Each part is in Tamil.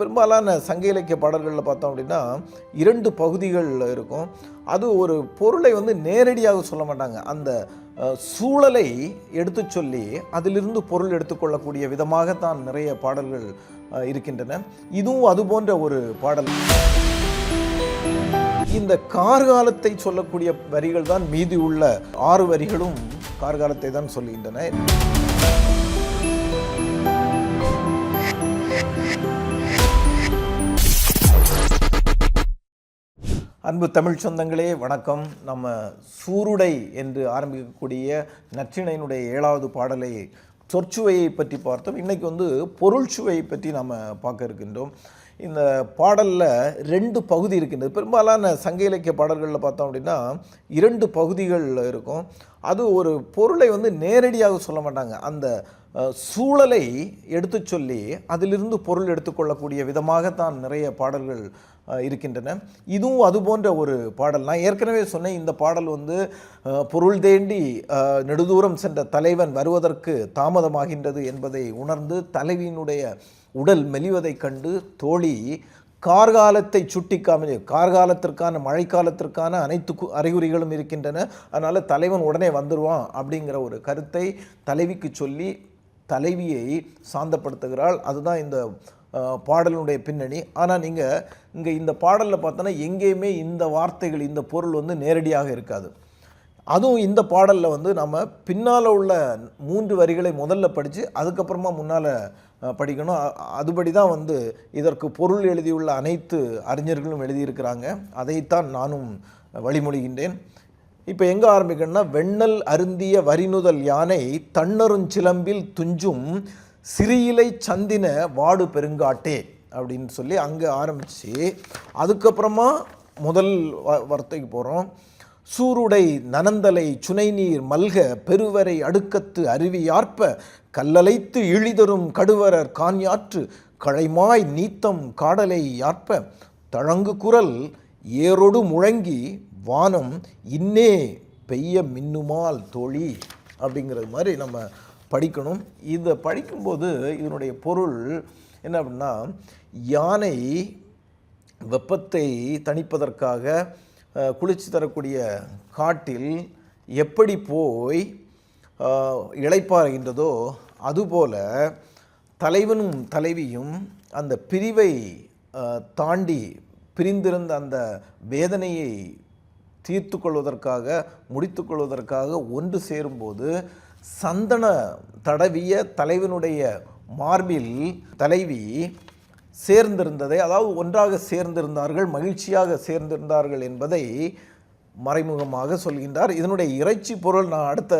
பெரும்பாலான சங்க இலக்கிய பாடல்களில் பார்த்தோம் அப்படின்னா இரண்டு பகுதிகள் இருக்கும். அது ஒரு பொருளை வந்து நேரடியாக சொல்ல மாட்டாங்க. அந்த சூழலை எடுத்து சொல்லி அதிலிருந்து பொருள் எடுத்துக்கொள்ளக்கூடிய விதமாகத்தான் நிறைய பாடல்கள் இருக்கின்றன. இதுவும் அது போன்ற ஒரு பாடல். இந்த கார்காலத்தை சொல்லக்கூடிய வரிகள் தான் மீதி உள்ள ஆறு வரிகளும் கார்காலத்தை தான் சொல்லுகின்றன. அன்பு தமிழ் சொந்தங்களே வணக்கம். நம்ம சூருடை என்று ஆரம்பிக்கக்கூடிய நற்றிணையினுடைய ஏழாவது பாடலை சொற்சுவையை பற்றி பார்த்தோம். இன்றைக்கி வந்து பொருள் சுவையை பற்றி நம்ம பார்க்க இருக்கின்றோம். இந்த பாடலில் ரெண்டு பகுதி இருக்கின்றது. பெரும்பாலான சங்க இலக்கிய பாடல்களில் பார்த்தோம் அப்படின்னா இரண்டு பகுதிகள் இருக்கும். அது ஒரு பொருளை வந்து நேரடியாக சொல்ல மாட்டாங்க. அந்த சூழலை எடுத்து சொல்லி அதிலிருந்து பொருள் எடுத்துக்கொள்ளக்கூடிய விதமாகத்தான் நிறைய பாடல்கள் இருக்கின்றன. இதுவும் அது போன்ற ஒரு பாடல். நான் ஏற்கனவே சொன்னேன் இந்த பாடல் வந்து பொருள் தேண்டி நெடுதூரம் சென்ற தலைவன் வருவதற்கு தாமதமாகின்றது என்பதை உணர்ந்து தலைவியினுடைய உடல் மெலிவதைக் கண்டு தோழி கார்காலத்தை சுட்டி காமி கார்காலத்திற்கான மழைக்காலத்திற்கான அனைத்து அறிகுறிகளும் இருக்கின்றன. அதனால் தலைவன் உடனே வந்துடுவான் அப்படிங்கிற ஒரு கருத்தை தலைவிக்கு சொல்லி தலைவியை சாந்தப்படுத்துகிறாள். அதுதான் இந்த பாடலினுடைய பின்னணி. ஆனால் நீங்கள் இங்கே இந்த பாடலில் பார்த்தோன்னா எங்கேயுமே இந்த வார்த்தைகள் இந்த பொருள் வந்து நேரடியாக இருக்காது. அதுவும் இந்த பாடலில் வந்து நம்ம பின்னால் உள்ள மூன்று வரிகளை முதல்ல படித்து அதுக்கப்புறமா முன்னால் படிக்கணும். அதுபடி தான் வந்து இதற்கு பொருள் எழுதியுள்ள அனைத்து அறிஞர்களும் எழுதியிருக்கிறாங்க. அதைத்தான் நானும் வழிமொழிகின்றேன். இப்போ எங்கே ஆரம்பிக்கணும்னா வெண்ணல் அருந்திய வரிநுதல் யானை தன்னருஞ்சிலம்பில் துஞ்சும் சிறியிலை சந்தின வாடு பெருங்காட்டே அப்படின்னு சொல்லி அங்கே ஆரம்பித்து அதுக்கப்புறமா முதல் வ- வார்த்தைக்கு போகிறோம் சூருடை நனந்தலை சுனைநீர் மல்க பெருவரை அடுக்கத்து அருவியார்ப்ப கல்லலைத்து இழிதரும் கடுவரர் கான்யாற்று கழைமாய் நீத்தம் காடலை யார்ப்ப தழங்கு குரல் ஏரொடு முழங்கி வானம் இன்னே பெய்ய மின்னுமால் தோழி அப்படிங்கிறது மாதிரி நம்ம படிக்கணும். இதை படிக்கும்போது இதனுடைய பொருள் என்ன அப்படின்னா யானை வெப்பத்தை தணிப்பதற்காக குளிர்ச்சி தரக்கூடிய காட்டில் எப்படி போய் இழைப்பாருகின்றதோ அதுபோல் அதுபோல தலைவனும் தலைவியும் அந்த பிரிவை தாண்டி பிரிந்திருந்த அந்த வேதனையை தீர்த்து கொள்வதற்காக முடித்து கொள்வதற்காக ஒன்று சேரும்போது சந்தன தடவிய தலைவனுடைய மார்பில் தலைவி சேர்ந்திருந்ததை அதாவது ஒன்றாக சேர்ந்திருந்தார்கள் மகிழ்ச்சியாக சேர்ந்திருந்தார்கள் என்பதை மறைமுகமாக சொல்கின்றார். இதனுடைய இறைச்சி பொருள் நான் அடுத்த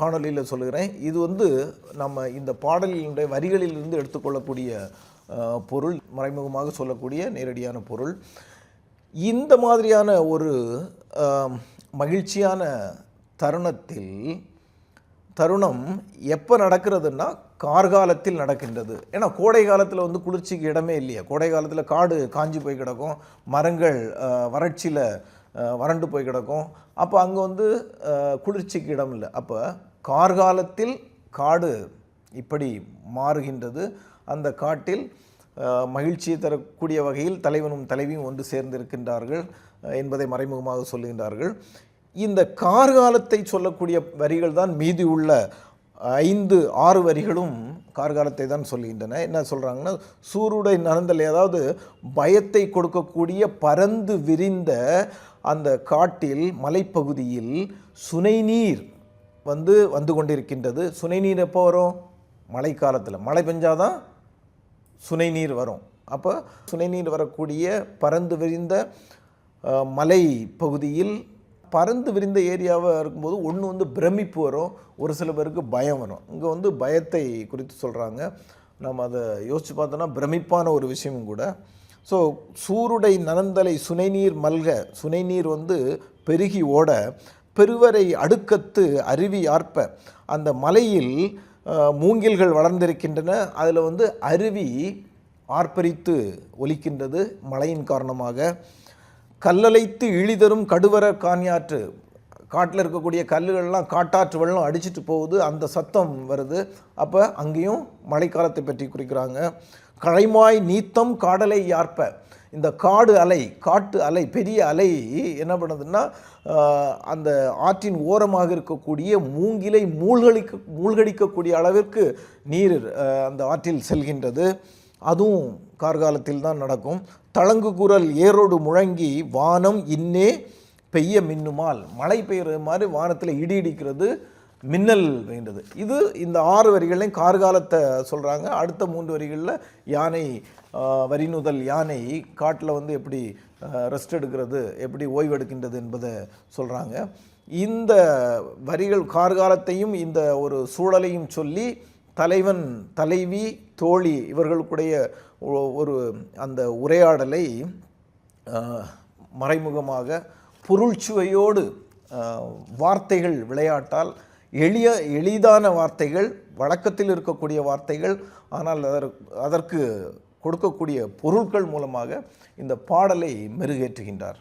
காணொலியில் காணொளியில் சொல்கிறேன் இது வந்து நம்ம இந்த பாடலினுடைய வரிகளிலிருந்து எடுத்துக்கொள்ளக்கூடிய பொருள் மறைமுகமாக சொல்லக்கூடிய நேரடியான பொருள். இந்த மாதிரியான ஒரு மகிழ்ச்சியான தருணத்தில் தருணம் எப்போ நடக்கிறதுன்னா கார்காலத்தில் நடக்கின்றது. ஏன்னா கோடை காலத்தில் வந்து குளிர்ச்சிக்கு இடமே இல்லையா. கோடை காலத்தில் காடு காஞ்சி போய் கிடக்கும். மரங்கள் வறட்சியில் வறண்டு போய் கிடக்கும். அப்போ அங்கே வந்து குளிர்ச்சிக்கு இடம் இல்லை. அப்போ கார்காலத்தில் காடு இப்படி மாறுகின்றது. அந்த காட்டில் மகிழ்ச்சியை தரக்கூடிய வகையில் தலைவனும் தலைவியும் ஒன்று சேர்ந்திருக்கின்றார்கள் என்பதை மறைமுகமாக சொல்லுகின்றார்கள். இந்த கார்காலத்தை சொல்லக்கூடிய வரிகள் தான் மீதி உள்ள ஐந்து ஆறு வரிகளும் கார்காலத்தை தான் சொல்லுகின்றன. என்ன சொல்கிறாங்கன்னா சூருடை நனந்தல் ஏதாவது பயத்தை கொடுக்கக்கூடிய பரந்து விரிந்த அந்த காட்டில் மலைப்பகுதியில் சுனைநீர் வந்து வந்து கொண்டிருக்கின்றது. சுனைநீர் எப்போ வரும்? மழைக்காலத்தில். மழை பெஞ்சாதான் சுனை நீர் வரும். அப்போ சுனை நீர் வரக்கூடிய பறந்து விரிந்த மலை பகுதியில் பறந்து விரிந்த ஏரியாவாக இருக்கும்போது ஒன்று வந்து பிரமிப்பு வரும் ஒரு சில பேருக்கு பயம் வரும். இங்கே வந்து பயத்தை குறித்து சொல்கிறாங்க நம்ம அதை யோசித்து பார்த்தோன்னா பிரமிப்பான ஒரு விஷயமும் கூட. ஸோ சூருடை நனந்தலை சுனைநீர் மல்க. சுனைநீர் வந்து பெருகி ஓட பெருவரை அடுக்கத்து அருவி ஆர்ப்ப. அந்த மலையில் மூங்கில்கள் வளர்ந்திருக்கின்றன. அதில் வந்து அருவி ஆர்ப்பரித்து ஒலிக்கின்றது மழையின் காரணமாக. கல்லலைத்து இழிதரும் கடுவர காணியாற்று. காட்டில் இருக்கக்கூடிய கல்லுகள்லாம் காட்டாற்று வெள்ளம் அடிச்சிட்டு போகுது. அந்த சத்தம் வருது. அப்போ அங்கேயும் மழைக்காலத்தை பற்றி குறிக்கிறாங்க. கழைமாய் நீத்தம் காடலை யார்ப்ப? இந்த காடு அலை காட்டு அலை பெரிய அலை என்ன பண்ணுதுன்னா அந்த ஆற்றின் ஓரமாக இருக்கக்கூடிய மூங்கிலை மூழ்கடிக்க மூழ்கடிக்கக்கூடிய அளவிற்கு நீர் அந்த ஆற்றில் செல்கின்றது. அதுவும் கார்காலத்தில் தான் நடக்கும். தளங்கு குரல் ஏரோடு முழங்கி வானம் இன்னே பெய்ய மின்னுமால். மழை பெய்கிற மாதிரி வானத்தில் இடி இடிக்கிறது மின்னல் வேண்டது. இது இந்த ஆறு வரிகளையும் கார்காலத்தை சொல்கிறாங்க அடுத்த மூன்று வரிகளில் யானை வரிநுதல் யானை காட்டில் வந்து எப்படி ரெஸ்ட் எடுக்கிறது எப்படி ஓய்வெடுக்கின்றது என்பதை சொல்கிறாங்க இந்த வரிகள் கார்காலத்தையும் இந்த ஒரு சூழலையும் சொல்லி தலைவன் தலைவி தோழி இவர்களுக்குடைய ஒரு அந்த உரையாடலை மறைமுகமாக பொருள்சுவையோடு வார்த்தைகள் விளையாட்டால் எளிய எளிதான வார்த்தைகள் வழக்கத்தில் இருக்கக்கூடிய வார்த்தைகள் ஆனால் அதற்கு அதற்கு கொடுக்கக்கூடிய பொருட்கள் மூலமாக இந்த பாடலை மெருகேற்றுகின்றார்.